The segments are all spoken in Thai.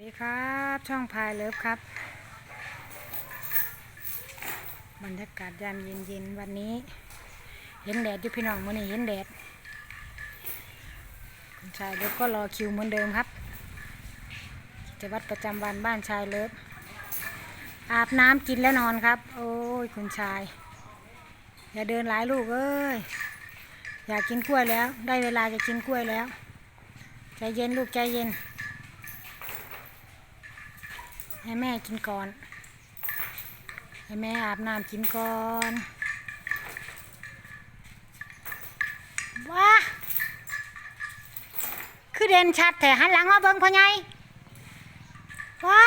วัสดีครับ ช่องพายเลิฟครับ บรรยากาศยามเย็นๆวันนี้ เห็นแดดอยู่พี่น้องมื่อนี้เห็นแดดคุณชายเลิฟก็รอคิวเหมือนเดิมครับกิจวัตรประจำวันบ้านชายเลิฟอาบน้ำกินแล้วนอนครับ โอ้ยคุณชาย อย่าเดินหลายลูกเอ้ยอยากกินกล้วยแล้ว ได้เวลาจะกินกล้วยแล้ว ใจเย็นลูกใจเย็น ให้แม่กินก่อน ให้แม่อาบน้ำกินก่อนว้าคือเด่นชัดแต่หันหลังมาเบิ่งพ่อใหญ่ว้า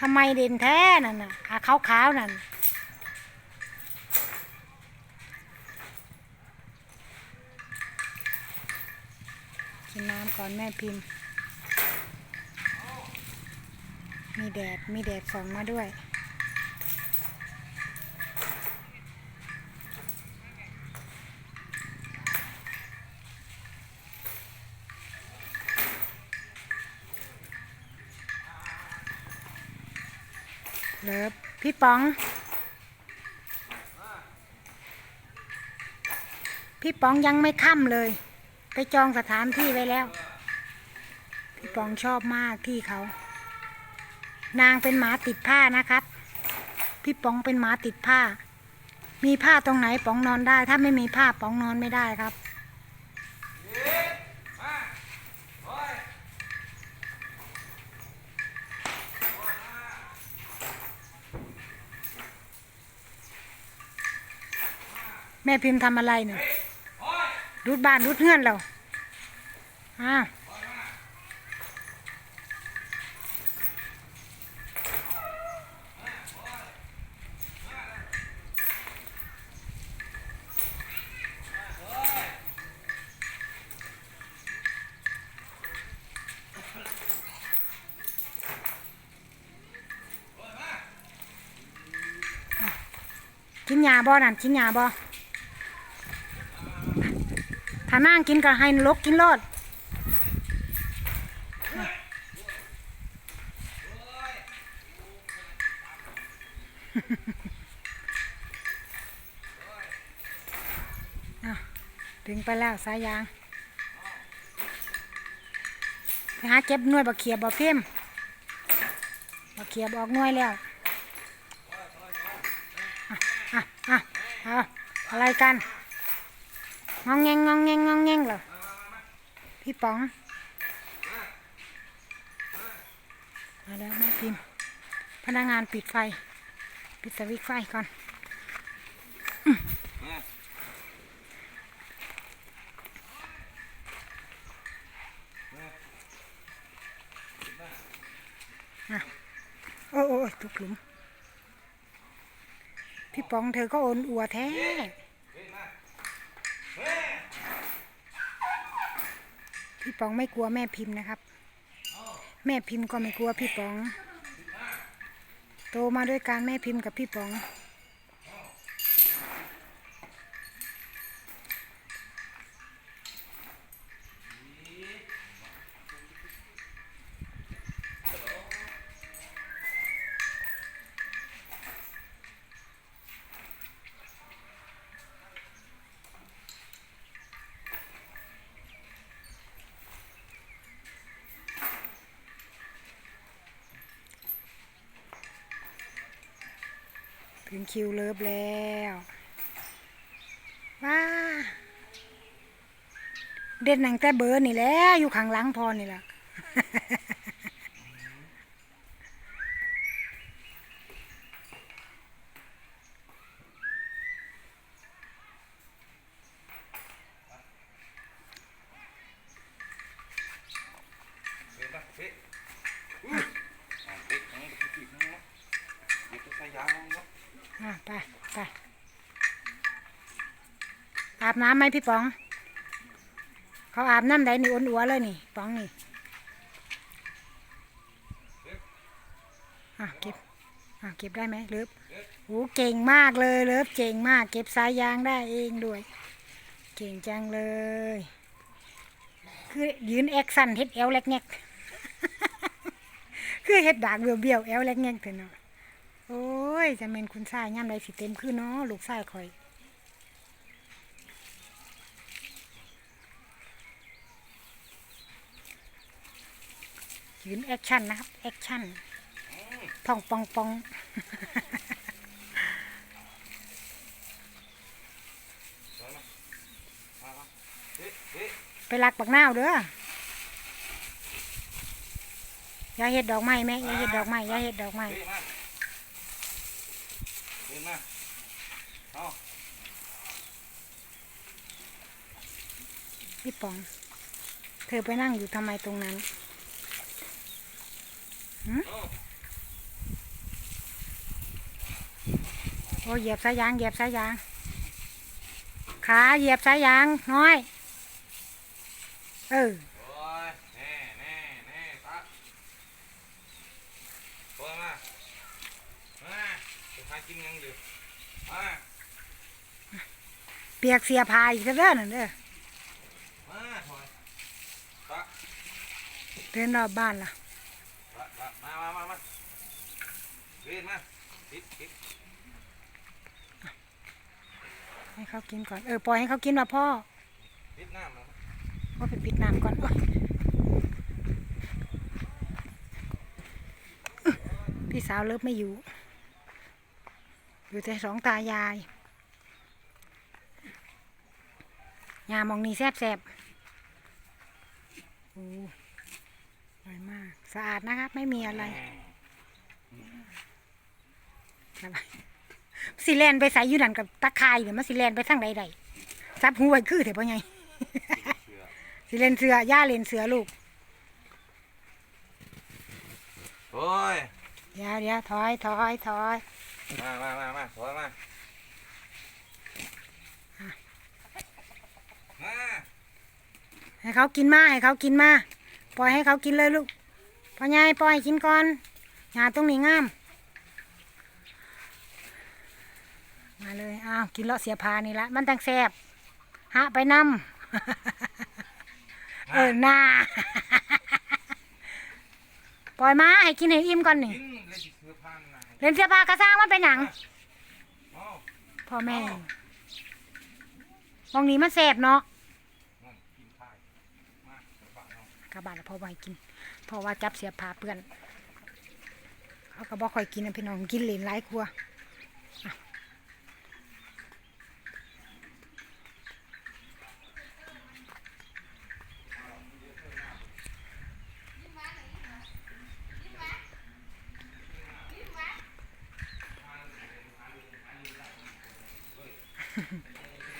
ทำไมเด่นแท้นั่นน่ะอาขาวๆนั่น ก่อนแม่พิมพ์ มีแดด มีแดดส่องมาด้วย เลิฟพี่ป๋องพี่ป๋องยังไม่ค่ำเลย ไปจองสถานที่ไว้แล้ว พี่ปองชอบมากที่เขา นางเป็นหมาติดผ้านะครับ พี่ปองเป็นหมาติดผ้า มีผ้าตรงไหนปองนอนได้ ถ้าไม่มีผ้าปองนอนไม่ได้ครับแม่พิมพ์ทำอะไรเนี่ยรูดบ้านรูดเงื่อนเราอ้า กินยาบ่นั่นกินยาบ่ถ้านั่งกินก็ให้ลกกินรอดอะถึงไปแล้วสายยางไปหาเก็บหน่วยบักเขียบบักเพิ่มบักเขียบออกหน่วยแล้ว อะ อะ อะ เอาอะไรกันงองแงงงองแงงงองแงงเหรอพี่ป๋อง มาแล้วแม่พิมพ์พนักงานปิดไฟ ปิดสวิตช์ไฟก่อนอะโอ้โอ้โอ้ทุกหลุม พี่ป๋องเธอก็โอนอัวแท้ พี่ป๋องไม่กลัวแม่พิมพ์นะครับ แม่พิมพ์ก็ไม่กลัวพี่ป๋อง โตมาด้วยการแม่พิมพ์กับพี่ป๋อง ถึงคิวเลิฟแล้วว้าเด่นหนังแต่เบอร์นี่แหละอยู่ข้างหลังพอนี่แหละเฮ้ยอ่าเฮ้ยน้องไปจีบน้องนะเดี๋ยวจะใส่ยางน้องนะ อะไปไปอาบน้ำไหมพี่ป๋อง เขาอาบน้ำใดนี่อ้วนอัวเลยนี่ ป๋องนี่อะเก็บอะเก็บได้ไหมเลิฟโอ้เก่งมากเลยเลิฟเก่งมาก เก็บสายยางได้เองด้วย เก่งจังเลย คือยืนแอคชั่นเฮ็ดแอลเล็กแงกคือเฮ็ดดากเบี้ยวเบี้ยวๆแอลเล็กแงกเถอะเนาะ โอ้ยจะเป็นคุณชายย่ำใดสิเต็มคือเนาะลูกชายคอยยืนแอคชั่นนะครับ แอคชั่นพองปองปองไปรักบักนาวเด้ออย่าเห็ดดอกไม้แม่อย่าเห็ดดอกไม้อย่าเห็ดดอกไม้ เฮ้มาเฮ้มาเอาพี่ปอง เธอไปนั่งอยู่ทำไมตรงนั้นโอ้เหยียบสายยางเหยียบสายยาง ขาเหยียบสายยางน้อย เออ โอ้ยแน่แน่แน่ตาโอ้ยมามาจะพา กินยังอยู่มาเปียกเสียพายอีกเด้อนั่นเด้อมาถอยตาเดินรอบบ้านล่ะตาตามามามามาเรียนมาติดติดให้เขากินก่อนเออปล่อยให้เขากินว่าพ่อติดน้ำมาว่าไปปิดน้ำก่อนโอ๊ยพี่สาวเลิฟไม่อยู่ อยู่แต่สองตายายยามองนี่แซบแซบๆโอ้อร่อยมาก สะอาดนะครับ ไม่มีอะไรอะไรสิแลนไปใส่อยู่นั่นกับตะคายเนี่ยมันสิแลนไปทางใดๆซับหูไว้คือเถอะพ่อไงเสือสิเลนเสือย่าเลนเสือลูกโอ้ยเดี๋ยวเดี๋ยวถอยถอยถอย มามามามาถอยมา มาให้เขากินมาให้เขากินมา ปล่อยให้เขากินเลยลูกพ่อใหญ่ปล่อยให้กินก่อนงานตรงนี้งาม มาเลยอ้าวกินเลาะเสียพานี่ละมันตั้งแซบฮะไปนำเออหน้า ปล่อยมาให้กินให้อิ่มก่อนนี่ กิน เล่นเสื้อผ้ากระซ้างมันเป็นหนังพ่อแม่ มองนี้มันแสบเนาะกระบาดแล้วพ่อไว้กินเพราะว่าจับเสียผ้าเปื้อนเขาก็บอกคอยกินนะพี่น้องกินเหลนหลายครัว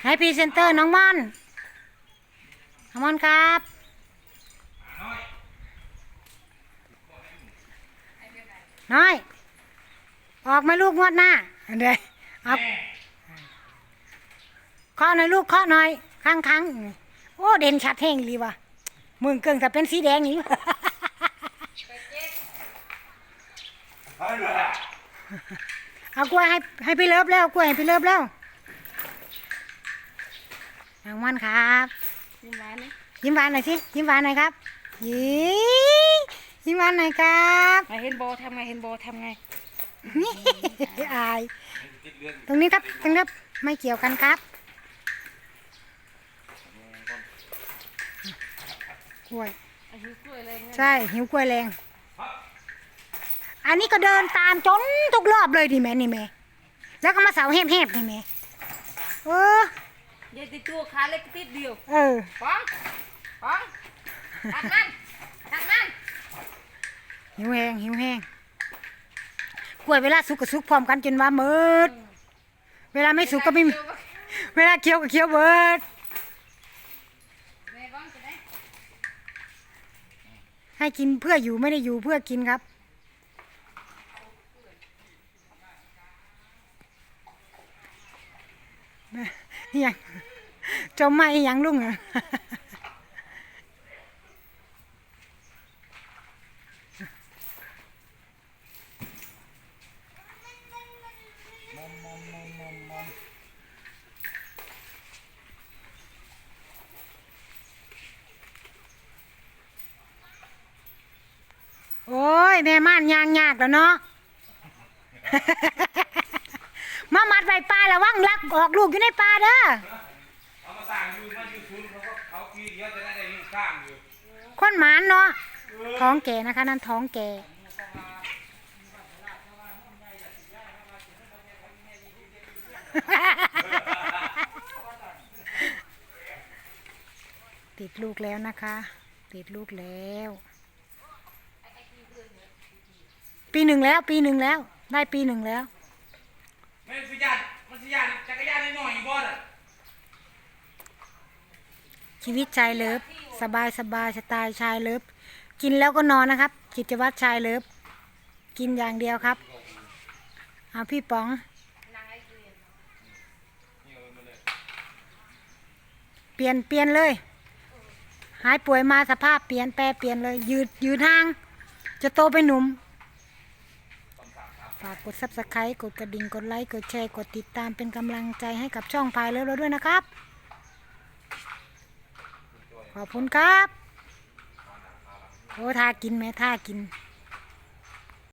ให้พรีเซนเตอร์น้องม่อนน้องม่อนครับ น้อย ออกมาลูกงวดหน้าอันเดยเอาเคาะหน่อยลูกเคาะหน่อยข้างค้างๆโอ้ เด่นชัดแห้งรีว่ะมึงเกิงแต่เป็นสีแดงนี่เฮ้ยเลยเอากล้วยให้ให้พี่เลิฟแล้วกล้วยให้พี่เลิฟแล้วนางมันครับยิ้มหวานนะยิ้มหวานหน่อยสิยิ้มหวานหน่อยครับยิ้มยิ้มหวานหน่อยครับมาเห็นโบทำไงเห็นโบทำไงอายติดเลือดตรงนี้ครับตรงนี้ครับไม่เกี่ยวกันครับกล้วยอายุกล้วยเลยนะใช่หิวกล้วยแรง อันนี้ก็เดินตามจนทุกรอบเลยดิแม่นี่แม่แล้วก็มาเสาแหบๆนี่แม่เออ เดี๋ยวติดตัวขาเล็กติดเดียวเออป้องป้องทักมันทักมันหิวแห้งหิวแห้งกล้วยเวลาสุกก็สุกพร้อมกันจนว่าเมิดเวลาไม่สุกก็ไม่มีเวลาเคี้ยวก็เคี้ยวเบิดแม่บ้องจะได้ให้กินเพื่ออยู่ไม่ได้อยู่เพื่อกินครับอห ยังจมมาอียังลุงโอ้ยแม่ม่านยางยากแล้วเนาะ มามัดไว้ปลาระวังลักออกลูกอยู่ในปลาเด้อเอามาสั่งอยู่มาอยู่ทุนเขาก็เขาปีเดียวจะได้ได้อยู่ข้างอยู่คนหมานเนาะท้องแก่นะคะ นั่นท้องแก่ติดลูกแล้วนะคะ ติดลูกแล้ว ปีหนึ่งแล้ว ปีหนึ่งแล้ว ได้ปีหนึ่งแล้ว ไม่สิยานมันสิยานจักรยานน้อยๆอยู่บ่น่ะชีวิตชายเลิฟสบายสบายสไตล์ชายเลิฟกินแล้วก็นอนนะครับ กิจวัตรชายเลิฟกินอย่างเดียวครับเอาพี่ป๋อง เปลี่ยนเปลี่ยนเลย หายป่วยมาสภาพเปลี่ยนแปลเปลี่ยนเลย ยืดยืดห่าง จะโตไปนหนุ่ม ฝากกด subscribe กดกระดิ่ง กดไลค์ กดแชร์ กดติดตามเป็นกำลังใจให้กับช่องพายเลิฟเราด้วยนะครับ ขอบคุณครับ โอ้ท่ากินไหมท่ากิน